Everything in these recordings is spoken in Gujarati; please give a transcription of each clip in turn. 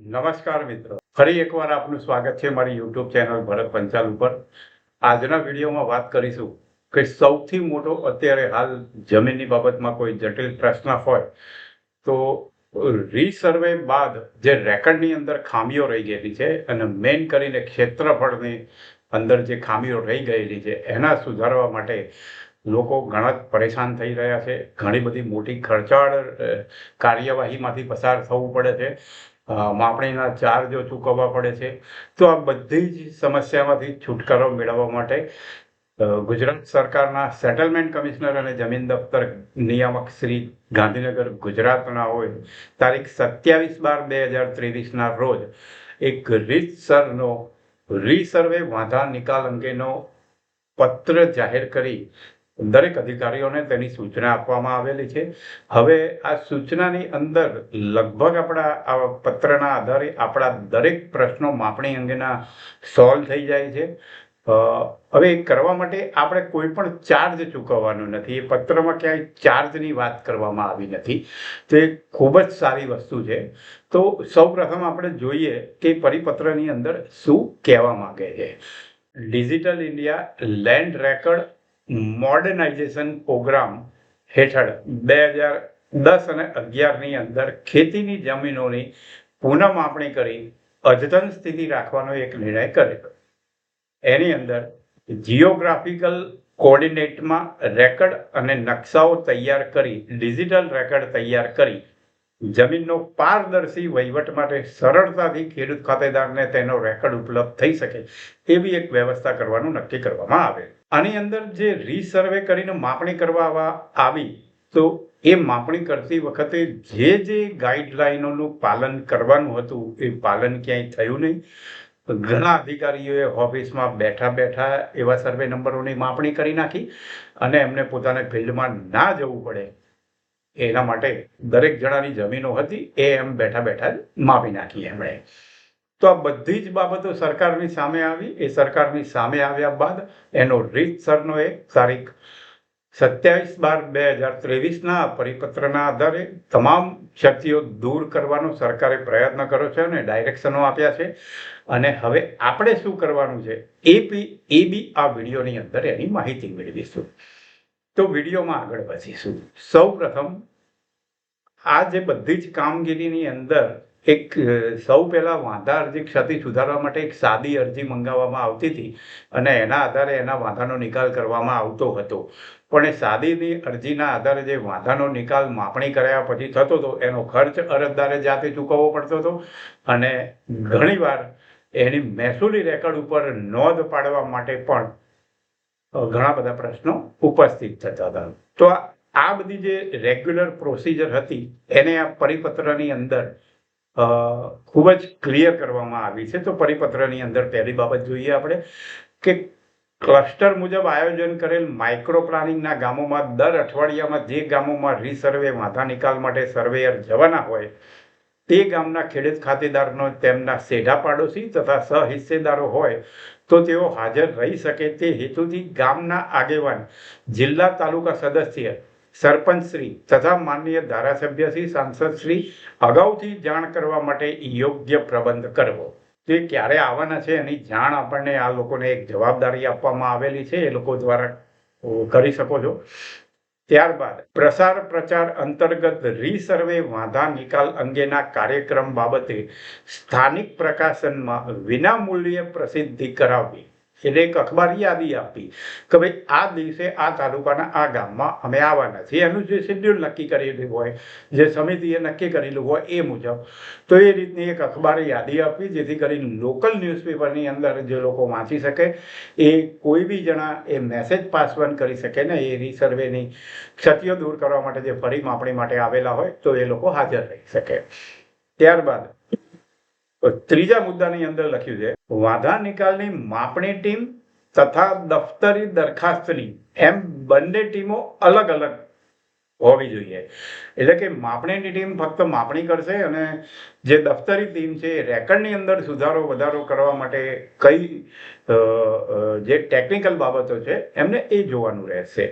નમસ્કાર મિત્રો. ફરી એકવાર આપનું સ્વાગત છે મારી યુટ્યુબ ચેનલ ભરત પંચાલ ઉપર. આજના વિડીયોમાં વાત કરીશું કે સૌથી મોટો અત્યારે હાલ જમીનની બાબતમાં કોઈ જટિલ પ્રશ્ન હોય તો રીસર્વે બાદ જે રેકર્ડની અંદર ખામીઓ રહી ગયેલી છે અને મેઇન કરીને ક્ષેત્રફળની અંદર જે ખામીઓ રહી ગયેલી છે એના સુધારવા માટે લોકો ઘણા પરેશાન થઈ રહ્યા છે. ઘણી બધી મોટી ખર્ચાળ કાર્યવાહીમાંથી પસાર થવું પડે છે. માપણીના ચાર્જો ચૂકવવા પડે છે, તો આ બધી જ સમસ્યામાંથી છુટકારો મેળવવા માટે ગુજરાત સરકારના સેટલમેન્ટ કમિશનર અને જમીન દફતર નિયામક શ્રી ગાંધીનગર ગુજરાતના હોય, તારીખ સત્યાવીસ બાર બે હજાર ત્રેવીસના રોજ એક રીતસરનો રીસર્વે વાંધા નિકાલ અંગેનો પત્ર જાહેર કરી દરેક અધિકારીઓને તેની સૂચના આપવામાં આવેલી છે. હવે આ સૂચનાની અંદર લગભગ આપણા આ પત્રના આધારે આપણા દરેક પ્રશ્નો માપણી અંગેના સોલ્વ થઈ જાય છે. હવે એ કરવા માટે આપણે કોઈ પણ ચાર્જ ચૂકવવાનો નથી. એ પત્રમાં ક્યાંય ચાર્જની વાત કરવામાં આવી નથી. તે ખૂબ જ સારી વસ્તુ છે. તો સૌપ્રથમ આપણે જોઈએ કે પરિપત્રની અંદર શું કહેવા માગે છે. Digital India land record modernization programme હેઠળ બે હજાર દસ અને અગિયારની અંદર ખેતીની જમીનોની પુનઃમાપણી કરી અદ્યતન સ્થિતિ રાખવાનો એક નિર્ણય કરેલો એની અંદર જિયોગ્રાફિકલ કોર્ડિનેટમાં રેકર્ડ અને નકશાઓ તૈયાર કરી ડિજિટલ રેકર્ડ તૈયાર કરી, જમીનનો પારદર્શી વહીવટ માટે સરળતાથી ખેડૂત ખાતેદારને તેનો રેકર્ડ ઉપલબ્ધ થઈ શકે એવી એક વ્યવસ્થા કરવાનું નક્કી કરવામાં આવે. આની અંદર જે રીસર્વે કરીને માપણી કરવા આવી, તો એ માપણી કરતી વખતે જે જે ગાઈડલાઈનોનું પાલન કરવાનું હતું, એ પાલન ક્યાંય થયું નહીં. ઘણા અધિકારીઓએ ઓફિસમાં બેઠા બેઠા એવા સર્વે નંબરોની માપણી કરી નાખી અને એમને પોતાને ફિલ્ડમાં ના જવું પડે. એના માટે દરેક જણાની જમીનો હતી, એ એમ બેઠા બેઠા માપી નાખી એમણે. તો આ બધી જ બાબતો સરકારની સામે આવી. એ સરકારની સામે આવ્યા બાદ એનો રીતસરનો એક તારીખ સત્યાવીસ બાર બે હજાર ત્રેવીસના પરિપત્રના આધારે તમામ શક્તિઓ દૂર કરવાનો સરકારે પ્રયત્ન કર્યો છે અને ડાયરેક્શનો આપ્યા છે. અને હવે આપણે શું કરવાનું છે? એ બી એ બી આ વિડીયોની અંદર એની માહિતી મેળવીશું. તો વિડીયોમાં આગળ વધીશું. સૌ પ્રથમ આ જે બધી જ કામગીરીની અંદર એક સૌ પહેલાં વાંધા અરજી ક્ષતિ સુધારવા માટે એક સાદી અરજી મંગાવવામાં આવતી હતી અને એના આધારે એના વાંધાનો નિકાલ કરવામાં આવતો હતો. પણ એ સાદીની અરજીના આધારે જે વાંધાનો નિકાલ માપણી કર્યા પછી થતો હતો, એનો ખર્ચ અરજદારે જાતે ચૂકવવો પડતો હતો અને ઘણીવાર એની મહેસૂલી રેકર્ડ ઉપર નોંધ પાડવા માટે પણ ઘણા બધા પ્રશ્નો ઉપસ્થિત થતા હતા. તો આ બધી જે રેગ્યુલર પ્રોસિજર હતી, એને આ પરિપત્રની અંદર ખૂબ જ ક્લિયર કરવામાં આવી છે. તો પરિપત્રની અંદર પહેલી બાબત જોઈએ આપણે કે ક્લસ્ટર મુજબ આયોજન કરેલ માઇક્રો પ્લાનિંગના ગામોમાં દર અઠવાડિયામાં જે ગામોમાં રીસર્વે માથા નિકાલ માટે સર્વેયર જવાના હોય, તે ગામના ખેડૂત ખાતેદારનો તેમના સેઢા પાડોશી તથા સહિસ્સેદારો હોય, તો તેઓ હાજર રહી શકે તે હેતુથી ગામના આગેવાન જિલ્લા તાલુકા સદસ્ય સરપંચશ્રી તથા માનનીય ધારાસભ્યશ્રી સાંસદશ્રી અગાઉથી જાણ કરવા માટે યોગ્ય પ્રબંધ કરવો. તે ક્યારે આવવાના છે એની જાણ આપણને આ લોકોને એક જવાબદારી આપવામાં આવેલી છે, એ લોકો દ્વારા કરી શકો છો. ત્યારબાદ પ્રસાર પ્રચાર અંતર્ગત રીસર્વે વાંધા નિકાલ અંગેના કાર્યક્રમ બાબતે સ્થાનિક પ્રકાશનમાં વિનામૂલ્યે પ્રસિદ્ધિ કરાવવી. એટલે એક અખબાર યાદી આપી કે ભાઈ, આ દિવસે આ તાલુકાના આ ગામમાં અમે આવવાના છીએ એનું જે શેડ્યુલ નક્કી કરેલું હોય, જે સમિતિએ નક્કી કરેલું હોય એ મુજબ. તો એ રીતની એક અખબારે યાદી આપવી જેથી કરીને લોકલ ન્યૂઝપેપરની અંદર જે લોકો વાંચી શકે, એ કોઈ બી જણા એ મેસેજ પાસ કરી શકે ને, એ રિસર્વેની ક્ષતિઓ દૂર કરવા માટે જે ફરી માપણી માટે આવેલા હોય, તો એ લોકો હાજર રહી શકે. ત્યારબાદ ત્રીજા મુદ્દાની અંદર લખ્યું છે, વાંધા નિકાલની માપણી ટીમ તથા દફતરી દરખાસ્તની એમ બંને ટીમો અલગ અલગ હોવી જોઈએ. એટલે કે માપણીની ટીમ ફક્ત માપણી કરશે અને જે દફતરી ટીમ છે રેકર્ડની અંદર સુધારો વધારો કરવા માટે કઈ જે ટેકનિકલ બાબતો છે એમને એ જોવાનું રહેશે.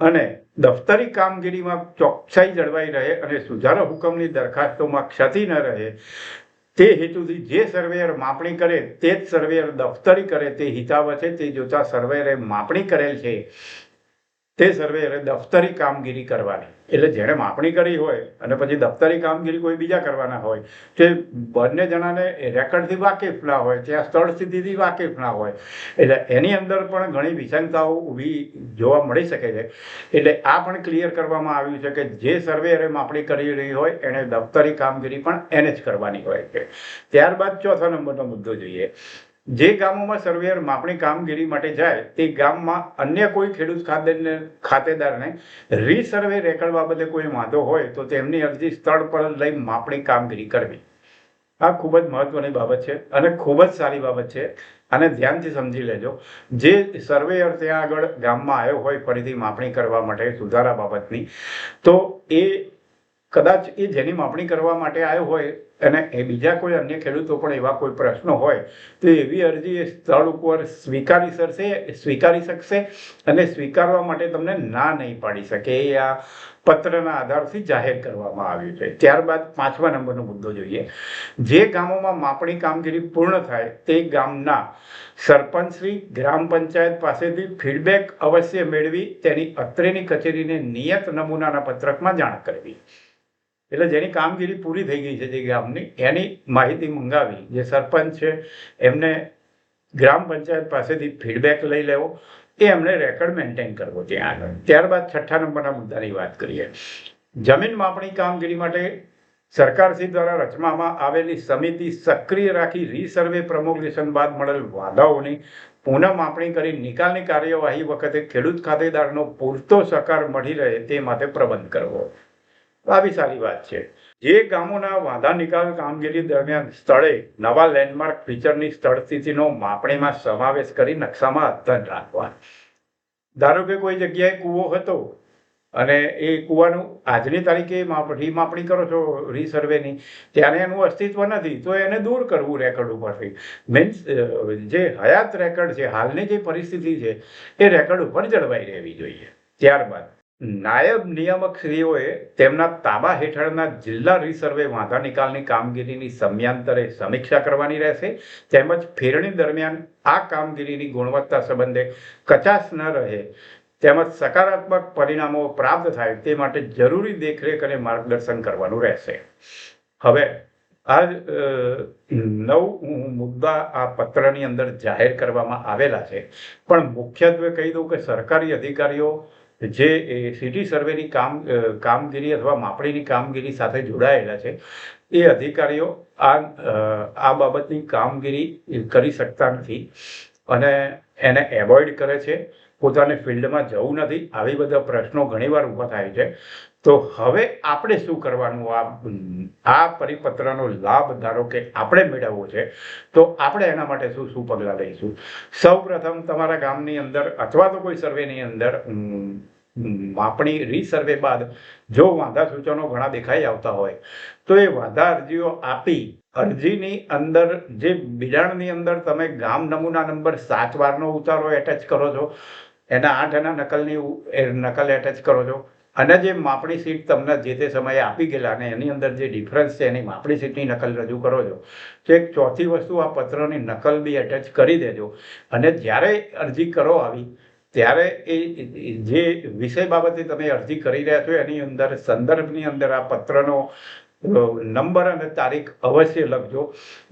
અને દફતરી કામગીરીમાં ચોકસાઈ જળવાઈ રહે અને સુધારો હુકમની દરખાસ્તોમાં ક્ષતિ ન રહે તે હેતુથી જે સર્વેયર માપણી કરે, તે જ સર્વેયર દફતરી કરે, તે હિતાવ છે, તે જોતા સર્વેયરે માપણી કરેલ છે. તે સર્વે એને દફતરી કામગીરી કરવાની. એટલે જેણે માપણી કરી હોય અને પછી દફતરી કામગીરી કોઈ બીજા કરવાના હોય, તે બંને જણાને રેકર્ડથી વાકેફ ના હોય, ત્યાં સ્થળ સ્થિતિથી વાકેફ ના હોય. એટલે એની અંદર પણ ઘણી વિષમતાઓ ઊભી જોવા મળી શકે છે. એટલે આ પણ ક્લિયર કરવામાં આવ્યું છે કે જે સર્વેયરે માપણી કરી રહી હોય, એણે દફતરી કામગીરી પણ એને જ કરવાની હોય છે. ત્યારબાદ ચોથા નંબરનો મુદ્દો જોઈએ. જે ગામોમાં સર્વેયર માપણી કામગીરી માટે જાય, તે ગામમાં અન્ય કોઈ ખેડૂત ખાતેને ખાતેદારને રીસર્વે રેકર્ડ બાબતે કોઈ વાંધો હોય, તો તેમની અરજી સ્થળ પર લઈ માપણી કામગીરી કરવી. આ ખૂબ જ મહત્વની બાબત છે અને ખૂબ જ સારી બાબત છે. અને ધ્યાનથી સમજી લેજો, જે સર્વેયર ત્યાં આગળ ગામમાં આવ્યો હોય, ફરીથી માપણી કરવા માટે સુધારા બાબતની, તો એ કદાચ એ જેની માપણી કરવા માટે આવ્યો હોય અને એ બીજા કોઈ અન્ય ખેડૂતો પણ એવા કોઈ પ્રશ્નો હોય, તો એવી અરજી એ સ્થળ ઉપર સ્વીકારી શકશે સ્વીકારી શકશે અને સ્વીકારવા માટે તમને ના નહીં પાડી શકે. એ આ પત્રના આધારથી જાહેર કરવામાં આવ્યું છે. ત્યારબાદ પાંચમા નંબરનો મુદ્દો જોઈએ. જે ગામોમાં માપણી કામગીરી પૂર્ણ થાય તે ગામના સરપંચશ્રી ગ્રામ પંચાયત પાસેથી ફીડબેક અવશ્ય મેળવી તેની અત્રેની કચેરીને નિયત નમૂનાના પત્રકમાં જાણ કરવી. એટલે જેની કામગીરી પૂરી થઈ ગઈ છે જે ગામની, એની માહિતી મંગાવી. જે સરપંચ છે, એમને ગ્રામ પંચાયત પાસેથી ફીડબેક લઈ લેવો. એ એમણે રેકોર્ડ મેન્ટેન કરવો ત્યાં આગળ. ત્યારબાદ છઠ્ઠા નંબરના મુદ્દાની વાત કરીએ. જમીન માપણી કામગીરી માટે સરકારશ્રી દ્વારા રચવામાં આવેલી સમિતિ સક્રિય રાખી રીસર્વે પ્રમોગેશન બાદ મળેલ વાદાઓની પુનઃ માપણી કરી નિકાલની કાર્યવાહી વખતે ખેડૂત ખાતેદારનો પૂરતો સહકાર મળી રહે તે માટે પ્રબંધ કરવો. આ બી સારી વાત છે. જે ગામોના વાંધા નિકાલ કામગીરી દરમિયાન સ્થળે નવા લેન્ડમાર્ક ફીચરની સ્થળ સ્થિતિનો માપણીમાં સમાવેશ કરી નકશામાં અદ્યતન રાખવા ધારો કે કોઈ જગ્યાએ કૂવો હતો અને એ કૂવાનું આજની તારીખે માપ, રીમાપણી કરો છો રીસર્વેની ત્યારે એનું અસ્તિત્વ નથી, તો એને દૂર કરવું રેકર્ડ ઉપરથી મીન્સ જે હયાત રેકર્ડ છે, હાલની જે પરિસ્થિતિ છે, એ રેકર્ડ ઉપર જળવાઈ રહેવી જોઈએ. ત્યારબાદ નાયબ નિયામકશ્રીઓએ તેમના તાબા હેઠળના જિલ્લા રિસર્વે વાંધા નિકાલની કામગીરીની સમયાંતરે સમીક્ષા કરવાની રહેશે, તેમજ ફેરણી દરમિયાન આ કામગીરીની ગુણવત્તા સંબંધે કચાશ ન રહે, તેમજ સકારાત્મક પરિણામો પ્રાપ્ત થાય તે માટે જરૂરી દેખરેખ અને માર્ગદર્શન કરવાનું રહેશે. હવે આ નવ મુદ્દા આ પત્રની અંદર જાહેર કરવામાં આવેલા છે. પણ મુખ્યત્વે કહી દઉં કે સરકારી અધિકારીઓ જે સિટી સર્વેની કામ કામગીરી અથવા માપણીની કામગીરી સાથે જોડાયેલા છે, એ અધિકારીઓ આ આ બાબતની કામગીરી કરી શકતા નથી અને એને એવોઇડ કરે છે. પોતાને ફિલ્ડમાં જવું નથી. આવી બધા પ્રશ્નો ઘણીવાર ઊભા થાય છે. તો હવે આપણે શું કરવાનું? આ આ પરિપત્રનો લાભ ધારો કે આપણે મેળવવો છે, તો આપણે એના માટે શું શું પગલાં લઈશું? સૌ પ્રથમ તમારા ગામની અંદર અથવા તો કોઈ સર્વેની અંદર માપણી રીસર્વે બાદ જો વાંધા સૂચનો ઘણા દેખાઈ આવતા હોય, તો એ વાંધા અરજીઓ આપી, અરજીની અંદર જે બિડાણની અંદર તમે ગામ નમૂના નંબર સાત વારનો ઉતારો એટેચ કરો છો એના આઠ એના નકલની નકલ એટેચ કરો છો. અને જે માપણી સીટ તમને જે તે સમયે આપી ગયેલા અને એની અંદર જે ડિફરન્સ છે, એની માપણી સીટની નકલ રજૂ કરો છો. તો એક ચોથી વસ્તુ આ પત્રની નકલ બી એટેચ કરી દેજો. અને જ્યારે અરજી કરો આવી, ત્યારે એ જે વિષય બાબતે તમે અરજી કરી રહ્યા છો, એની અંદર સંદર્ભની અંદર આ પત્રનો નંબર અને તારીખ અવશ્ય લખજો.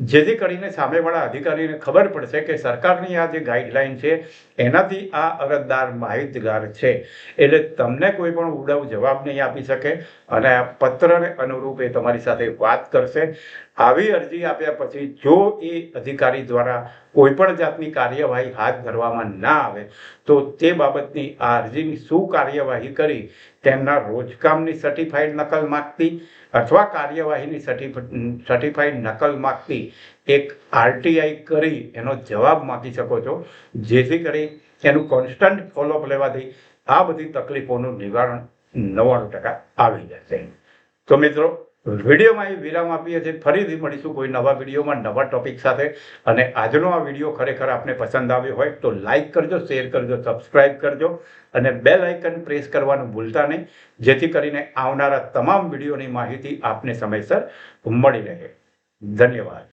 જેથી કરીને સામેવાળા અધિકારીને ખબર પડશે કે સરકારની આ જે ગાઈડલાઈન છે, એનાથી આ અરજદાર માહિતગાર છે. એટલે તમને કોઈ પણ ઉડાવ જવાબ નહીં આપી શકે અને આ પત્રને અનુરૂપ એ તમારી સાથે વાત કરશે. આવી અરજી આપ્યા પછી જો એ અધિકારી દ્વારા કોઈ પણ જાતની કાર્યવાહી હાથ ધરવામાં ના આવે, તો તે બાબતની આ અરજીની શું કાર્યવાહી કરી, તેમના રોજકામની સર્ટિફાઈડ નકલ માગતી અથવા કાર્યવાહીની સર્ટિફ સર્ટિફાઈડ નકલ માગતી એક આરટીઆઈ કરી એનો જવાબ માગી શકો છો, જેથી કરી એનું કોન્સ્ટન્ટ ફોલોઅપ લેવાથી આ બધી તકલીફોનું નિવારણ નવ્વાણું ટકા આવી જશે. તો મિત્રો વિડીયોમાં એ વિરામ આપીએ છીએ. ફરીથી મળીશું કોઈ નવા વિડીયોમાં, નવા ટોપિક સાથે. અને આજનો આ વીડિયો ખરેખર આપને પસંદ આવ્યો હોય તો લાઇક કરજો, શેર કરજો, સબસ્ક્રાઇબ કરજો. અને બેલ આઇકન પ્રેસ કરવાનું ભૂલતા નહીં. જેથી કરીને આવનારા તમામ વિડીયોની માહિતી આપને સમયસર મળી રહે. ધન્યવાદ.